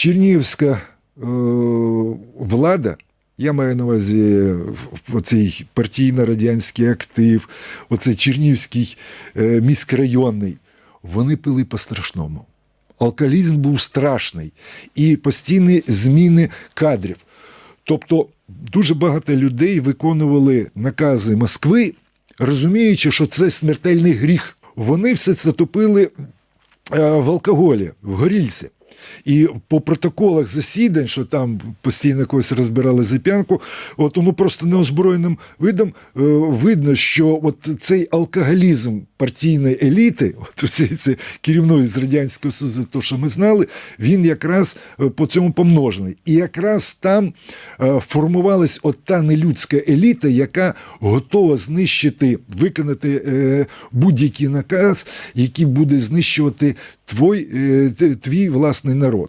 Чернігівська е, влада, я маю на увазі оцей партійно-радянський актив, оцей Чернігівський е, міськрайонний, вони пили по-страшному. Алкоголізм був страшний і постійні зміни кадрів. Тобто дуже багато людей виконували накази Москви, розуміючи, що це смертельний гріх. Вони все це топили е, в алкоголі, в горільці. І по протоколах засідань, що там постійно когось розбирали за п'янку, от ну просто неозброєним видом е, видно, що от цей алкоголізм партійної еліти, от цей, це керівної з радянського Союзу, то що ми знали, він якраз е, по цьому помножений. І якраз там е, формувалась от та нелюдська еліта, яка готова знищити, виконати е, будь-який наказ, який буде знищувати е, т- твій власний народ.